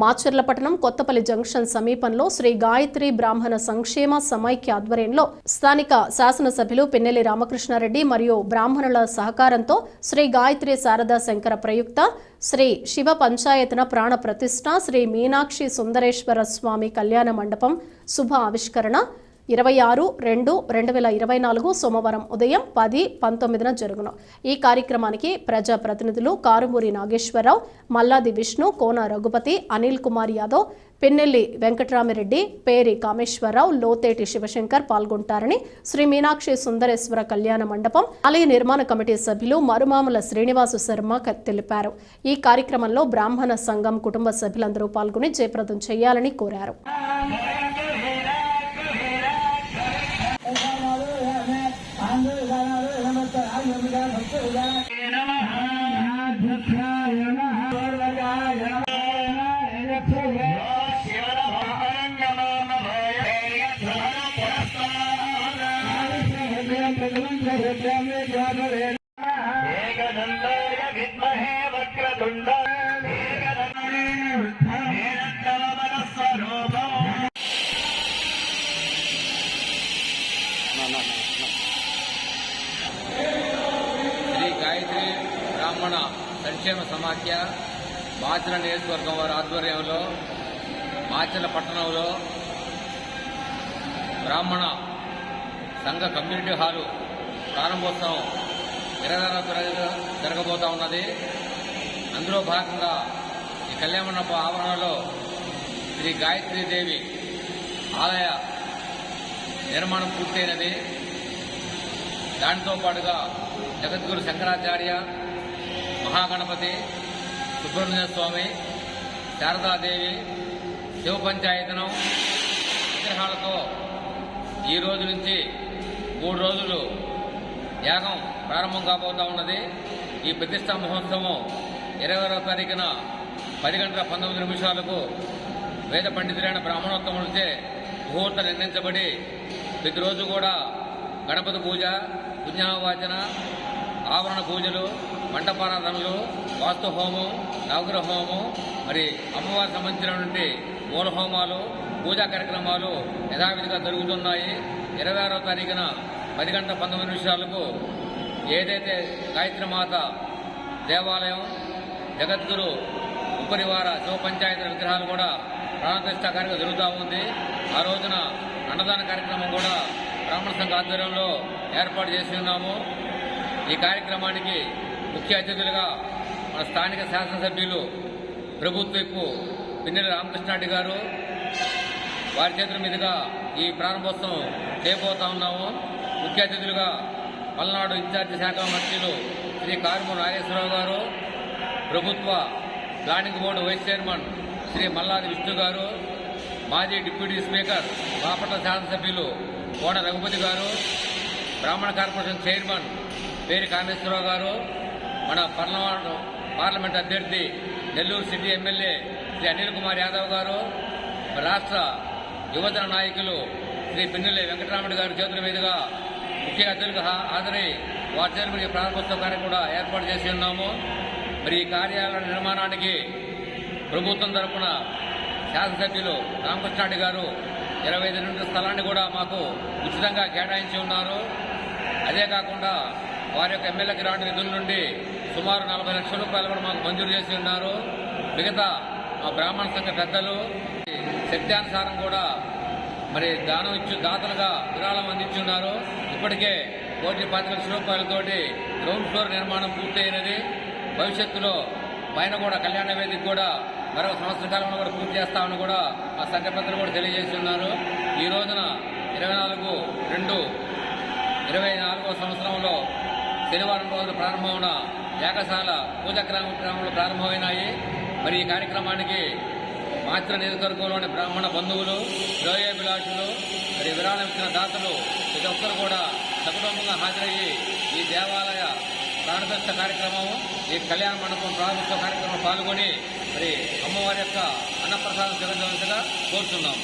మాచర్లపట్నం Kothapalli junction సమీపంలో శ్రీ గాయత్రి బ్రాహ్మణ సంక్షేమ సమైక్య ఆధ్వర్యంలో స్థానిక శాసనసభ్యులు పిన్నెల్లి రామకృష్ణారెడ్డి మరియు బ్రాహ్మణుల సహకారంతో శ్రీ గాయత్రి శారదా శంకర ప్రయుక్త శ్రీ శివ పంచాయతన ప్రాణ ప్రతిష్ఠ శ్రీ మీనాక్షి సుందరేశ్వర స్వామి కళ్యాణ మండపం శుభ ఆవిష్కరణ ఇరవై ఆరు రెండు రెండు వేల ఇరవై నాలుగు సోమవారం ఉదయం పది పంతొమ్మిదిన జరుగును. ఈ కార్యక్రమానికి ప్రజా ప్రతినిధులు కారుమూరి నాగేశ్వరరావు మల్లాది విష్ణు కోన రఘుపతి అనిల్ కుమార్ యాదవ్ పిన్నెల్లి వెంకటరామిరెడ్డి పేరి కామేశ్వరరావు లోతేటి శివశంకర్ పాల్గొంటారని శ్రీ మీనాక్షి సుందరేశ్వర కళ్యాణ మండపం ఆలయ నిర్మాణ కమిటీ సభ్యులు మరుమామల శ్రీనివాసు శర్మ తెలిపారు. ఈ కార్యక్రమంలో బ్రాహ్మణ సంఘం కుటుంబ సభ్యులందరూ పాల్గొని జయప్రదం చేయాలని కోరారు. ఏకదండాయ విద్మహే no, no, శ్రీ బ్రాహ్మణ సంక్షేమ సమాఖ్య మాచల నియోజకవర్గం వారి ఆధ్వర్యంలో మాచల పట్టణంలో బ్రాహ్మణ సంఘ కమ్యూనిటీ హాలు ప్రారంభోత్సవం ఇరవై ఆరో జరగబోతూ జరగబోతా ఉన్నది. అందులో భాగంగా ఈ కళ్యాణమండప ఆవరణలో శ్రీ గాయత్రీదేవి ఆలయ నిర్మాణం పూర్తయినది. దానితో పాటుగా జగద్గురు శంకరాచార్య మహాగణపతి సుబ్రహ్మణ్య స్వామి శారదాదేవి శివ పంచాయతనం విగ్రహాలతో ఈ రోజు నుంచి మూడు రోజులు యాగం ప్రారంభం కాబోతా ఉన్నది. ఈ ప్రతిష్టా మహోత్సవం ఇరవై ఆరో తారీఖున పది గంటల పంతొమ్మిది నిమిషాలకు వేద పండితులైన బ్రాహ్మణోత్తములచే ముహూర్తం నిర్ణయించబడి ప్రతిరోజు కూడా గణపతి పూజ పుణ్యావాచన ఆవరణ పూజలు మంటపారాధనలు వాస్తు హోమం నవగ్రహ హోమం మరి అమ్మవారికి సంబంధించినటువంటి మూల హోమాలు పూజా కార్యక్రమాలు యథావిధిగా జరుగుతున్నాయి. ఇరవై ఆరో తారీఖున పది గంటల పంతొమ్మిది నిమిషాలకు ఏదైతే గాయత్రిమాత దేవాలయం జగద్గురు ఉపరివార శివ పంచాయతీ విగ్రహాలు కూడా ప్రాణప్రతిష్ట కార్యక్రమం జరుగుతూ ఉంది. ఆ రోజున అన్నదాన కార్యక్రమం కూడా బ్రాహ్మణ సంఘ ఆధ్వర్యంలో ఏర్పాటు చేసి ఉన్నాము. ఈ కార్యక్రమానికి ముఖ్య అతిథులుగా మన స్థానిక శాసనసభ్యులు ప్రభుత్వపు పిన్నెల రామకృష్ణారెడ్డి గారు వారి చేతుల మీదుగా ఈ ప్రారంభోత్సవం చేయబోతా ఉన్నాము. ముఖ్య అతిథులుగా పల్నాడు ఇన్ఛార్జి శాఖ మంత్రులు శ్రీ కారుమూరు నాగేశ్వరరావు గారు ప్రభుత్వ planning board vice chairman Shri Malladi Vishnu గారు మాజీ డిప్యూటీ స్పీకర్ బాపట్ల శాసనసభ్యులు కోడ రఘుపతి గారు బ్రాహ్మణ కార్పొరేషన్ చైర్మన్ పేరు కామేశ్వరరావు గారు మన పర్లవాడు పార్లమెంట్ అభ్యర్థి నెల్లూరు సిటీ ఎమ్మెల్యే శ్రీ అనిల్ కుమార్ యాదవ్ గారు రాష్ట్ర యువజన నాయకులు శ్రీ పిన్నెల్లి వెంకటరామరెడ్డి గారి చేతుల మీదుగా ముఖ్య అతిథులకు హా- హాజరై వారి చేతుల ప్రారంభోత్సవ కూడా ఏర్పాటు చేసి ఉన్నాము. మరి ఈ కార్యాలయ నిర్మాణానికి ప్రభుత్వం తరఫున శాసనసభ్యులు రామకృష్ణారెడ్డి గారు ఇరవై ఐదు నుండి స్థలాన్ని కూడా మాకు ఉచితంగా కేటాయించి ఉన్నారు. అదే కాకుండా వారి యొక్క ఎమ్మెల్యే గ్రాంట్ నిధుల నుండి సుమారు నలభై లక్షల రూపాయలు కూడా మాకు మంజూరు చేసి ఉన్నారు. మిగతా మా బ్రాహ్మణ సంఘ పెద్దలు శక్త్యానుసారం కూడా మరి దానం ఇచ్చు దాతలుగా విరాళం అందించున్నారు ఇప్పటికే కోటి పాతిక లక్షల రూపాయలతోటి గ్రౌండ్ ఫ్లోర్ నిర్మాణం పూర్తయినది. భవిష్యత్తులో పైన కూడా కళ్యాణ వేదిక కూడా మరొక సంవత్సర కాలంలో కూడా పూర్తి చేస్తామని కూడా మా సంఘ పెద్దలు కూడా తెలియజేసి ఉన్నారు. ఈ రోజున ఇరవై నాలుగు రెండు ఇరవై నాలుగో సంవత్సరంలో శనివారం రోజు ప్రారంభమైన యాగశాల పూజా కార్యక్రమాలు ప్రారంభమైనాయి. మరి ఈ కార్యక్రమానికి మాత్ర నియోజకవర్గంలోని బ్రాహ్మణ బంధువులు శ్రేయోభిలాషులు మరి విరాళం ఇచ్చిన దాతలు ప్రతి ఒక్కరు కూడా సకుటుంబంగా హాజరయ్యి ఈ దేవాలయ ప్రాణదర్శ కార్యక్రమం ఈ కళ్యాణ మండపం ప్రారంభోత్సవ కార్యక్రమం పాల్గొని మరి అమ్మవారి యొక్క అన్నప్రసాదం జరగవలసిగా కోరుతున్నాము